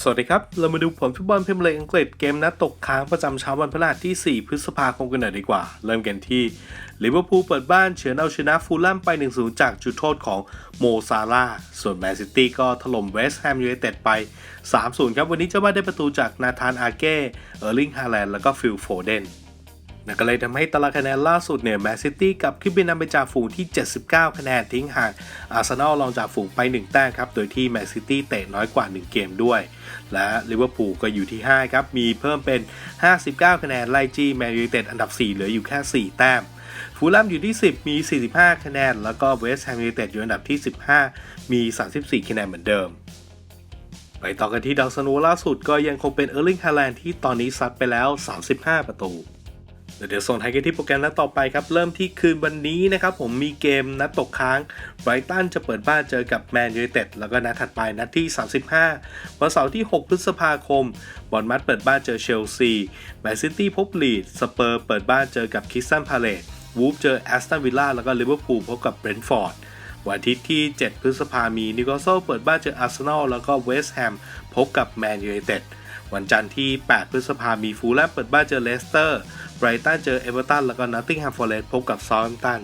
สวัสดีครับ เรามาดูผลฟุตบอลพรีเมียร์ลีกอังกฤษเกมนัดตกค้างประจำเช้าวันพฤหัสที่ 4 พฤษภาคมกันหน่อยดีกว่า เริ่มกันที่ลิเวอร์พูลเปิดบ้านเฉือนเอาชนะฟูลแลมไป 1-0 จากจุดโทษของโมซาลาส่วนแมนซิตี้ก็ถล่มเวสต์แฮมยูไนเต็ดไป 3-0 ครับ วันนี้เจ้าบ้านได้ประตูจากนาธานอาเก้ เออร์ลิงฮาแลนด์ แล้วก็ฟิลโฟเดน นั่นก็เลยทำให้ตารางคะแนนล่าสุดเนี่ยแมนซิตี้กับขึ้นไปนำไปจากฝูงที่ 79 คะแนนทิ้งห่างอาร์เซนอลรองจากฝูงไป 1 แต้มครับ โดยที่แมนซิตี้เตะน้อยกว่า 1 เกมด้วย และลิเวอร์พูลก็อยู่ที่ 5 ครับ มีเพิ่มเป็น 59 คะแนนไล่จี้แมนยูไนเต็ดอันดับ 4 เหลืออยู่แค่ 4 แต้มฟูลแลมอยู่ที่ 10 มี 45 คะแนน แล้วก็เวสต์แฮมยูไนเต็ดอยู่อันดับที่ 15 มี 34 คะแนนเหมือนเดิมไปต่อกันที่ดาวซันโวล่าสุดก็ยังคงเป็นเออร์ลิงฮาแลนด์ที่ตอนนี้ซัดไปแล้ว 35 ประตู เดี๋ยวส่งท้ายกันที่โปรแกรมนัดต่อไปครับ เริ่มที่คืนวันนี้นะครับผมมีเกมนัดตกค้างไบรตันจะเปิดบ้านเจอกับแมนยูไนเต็ดแล้วก็นัดถัดไปนัดที่ 35 วันเสาร์ที่ 6 พฤษภาคม บอลมัดเปิดบ้านเจอเชลซีแมนซิตี้พบลีดสเปอร์เปิดบ้านเจอกับคิสตันพาเลตวูฟเจอแอสตันวิลล่าแล้วก็ลิเวอร์พูลพบกับเบรนท์ฟอร์ดวันอาทิตย์ที่ 7 พฤษภามีนิโคลโซเปิดบ้านเจออาร์เซนอลแล้วก็เวสต์แฮมพบกับแมนยูไนเต็ดวันจันทร์ที่ 8 พฤษภามีฟูลแลมเปิดบ้านเจอเลสเตอร์ ไบรตันเจอเอเวอร์ตันแล้วก็นอตติงแฮมฟอร์เรสต์พบกับซอลตัน